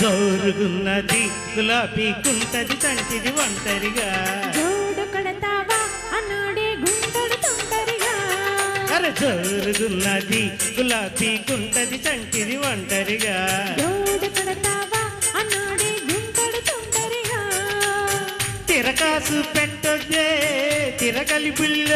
జోరుగున్నది గులాబీ కుంటది తంటిది ఒంటరిగా. జోడు కడతావా అన్నాడే గుంటడు తొందరగా. అరే జోరుగున్నది గులాబీ కుంటది తంటిది ఒంటరిగా. జోడు కడతావా అన్నాడే గుంటడు తొందరగా. తిరకాసు పెట్టొద్దే తిరగలి పిల్ల.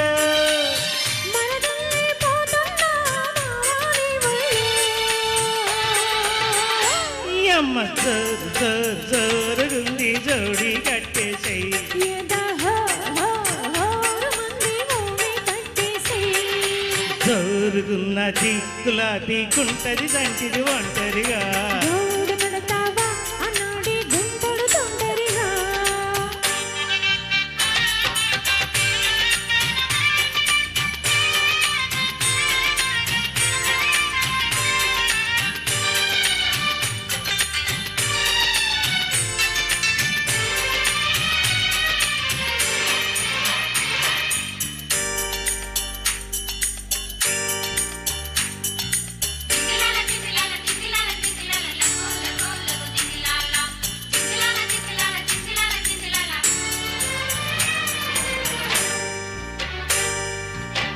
అమ్మ జోరు జోరు జోరుగుంది జోడి కట్టేసేయి. జోరుగున్నది గులాబీ కుంటది తంటిది ఒంటరిగా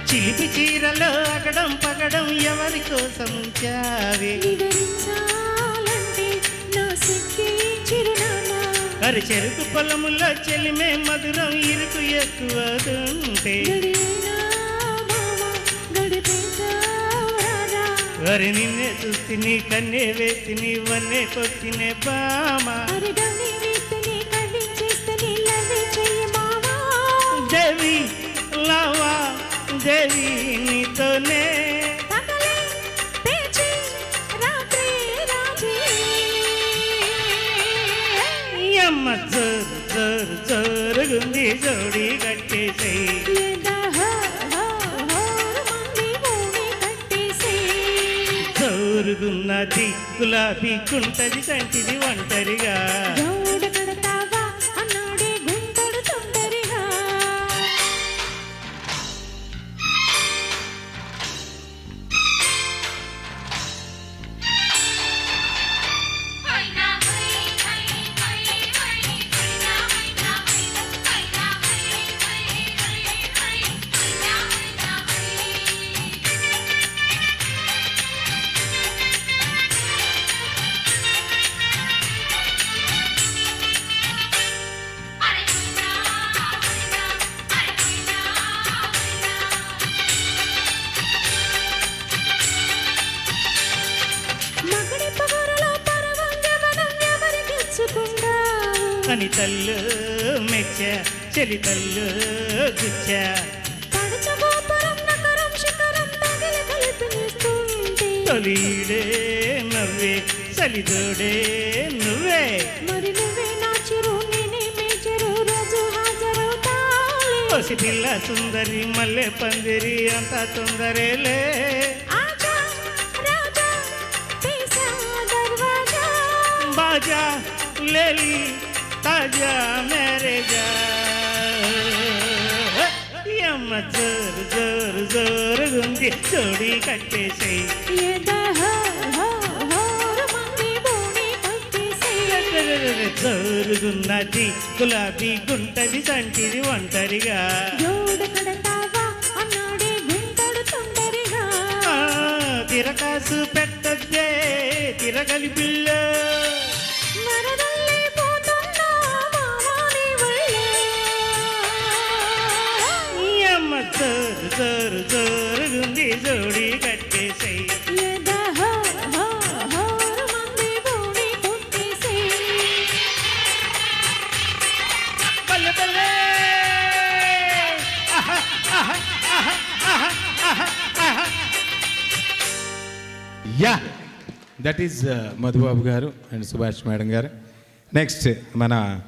చిలిపి చీరలో అగడం పగడం ఎవరి కోసం చావే చెరుకు పొలములో చెలిమే మధురం ఇరుకు ఎక్కువదుంటే? గడిపేశావరా అరి నిన్నే చూసి నీ కన్నే వేసి నీ వన్నే కొట్టినే బామా? జోరు జోరు జోరుగుంది జోడి కట్టేసే ఎద హో హో గులాబీ కుంటది తంటిది ఒంటరిగా. ఎవరికిచ్చుకుంటావు అని తల్లు మెచ్చ చెలి తల్లు గుచ్చ పడచగోపురం నగరం శిఖరం తగిలి కలిపినిస్తుంటే తొలీడే నవ్వే చలిదోడే నువ్వే మరి నువ్వే నా చిరు నేనే మేచరు రోజు హాజరవుతావులే పసి పిల్ల సుందరి మల్లె పందిరి అంత తొందరేలే ఆజా రాజా తీసా దర్వాజా బాజా లేలి అమ్మ జోరు జోరు జోడి కట్టేసేయి జోరుగున్నది గులాబీ గుంటది సంటిది ఒంటరిగా తిరకాసు పెట్టద్దే తిరగలి పిల్ల జోరు జోరు జోరుగుంది జోడి కట్టేసేయి. ఆహా, యా. దట్ ఈజ్ మధుబాబు గారు అండ్ సుభాష్ మేడం గారు. నెక్స్ట్ మన